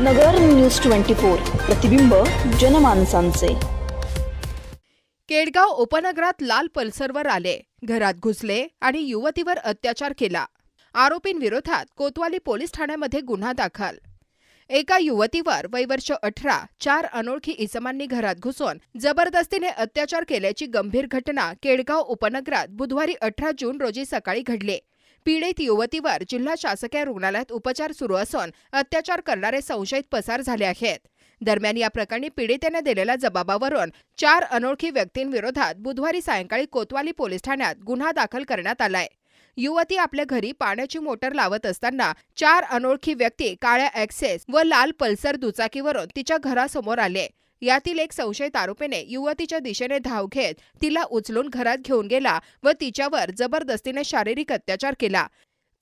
नगर news twenty four प्रतिबिंब जनमानसांचे. केडगाव उपनगरात लाल पल्सरवर आले. घरात घुसले आणि युवतीवर अत्याचार केला. आरोपींविरोधात कोतवाली पोलीस ठाण्यामध्ये गुन्हा दाखल. एका युवतीवर वयवर्ष अठरा चार अनोळखी इसमांनी घरात घुसून जबरदस्तीने अत्याचार केल्याची गंभीर घटना केडगाव उपनगरात बुधवारी अठरा जून रोजी सकाळी घडली. पीडित युवतीवर जिल्हा शासकीय रुग्णालयात उपचार सुरू असून अत्याचार करणारे संशयित पसार झाले आहेत. दरम्यान या प्रकरणी पीडितेने दिलेल्या जबाबावरून चार अनोळखी व्यक्तींविरोधात बुधवारी सायंकाळी कोतवाली पोलीस ठाण्यात गुन्हा दाखल करण्यात आलाय. युवती आपल्या घरी पाण्याची मोटर लावत असताना चार अनोळखी व्यक्ती काळ्या ऍक्सेस व लाल पल्सर दुचाकीवरून तिच्या घरासमोर आले. यातील एक संशयित आरोपीने युवतीच्या दिशेने धाव घेत तिला उचलून घरात घेऊन गेला व तिच्यावर जबरदस्तीने शारीरिक अत्याचार केला.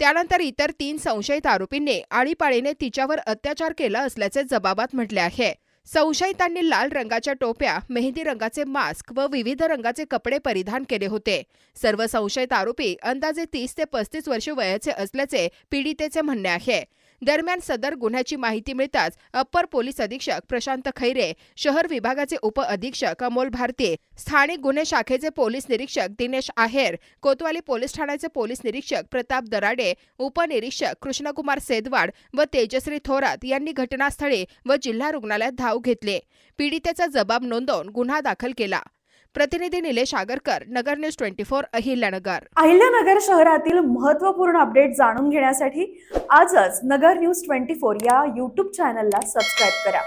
त्यानंतर इतर तीन संशयित आरोपींनी आळीपाळीने तिच्यावर अत्याचार केला असल्याचे जबाबात म्हटले आहे. संशयितांनी लाल रंगाच्या टोप्या मेहंदी रंगाचे मास्क व विविध रंगाचे कपडे परिधान केले होते. सर्व संशयित आरोपी अंदाजे तीस ते पस्तीस वर्षे वयाचे असल्याचे पीडितेचे म्हणणे आहे. दरम्यान सदर गुन्ह्याची माहिती मिळताच अप्पर पोलीस अधीक्षक प्रशांत खैरे शहर विभागाचे उप अधीक्षक अमोल भारती स्थानिक गुन्हे शाखेचे पोलीस निरीक्षक दिनेश आहेर कोतवाली पोलीस ठाण्याचे पोलीस निरीक्षक प्रताप दराडे उपनिरीक्षक कृष्णकुमार सेदवाड व तेजश्री थोरात यांनी घटनास्थळी व जिल्हा रुग्णालयात धाव घेतले. पीडितेचा जबाब नोंदवून गुन्हा दाखल केला. प्रतिनिधी Nilesh Agarkar Nagar news twenty four Ahilyanagar. Ahilyanagar शहरातील महत्त्वपूर्ण अपडेट जाणून घेण्यासाठी आजच नगर न्यूज ट्वेंटी फोर या यूट्यूब चॅनलला सबस्क्राईब करा.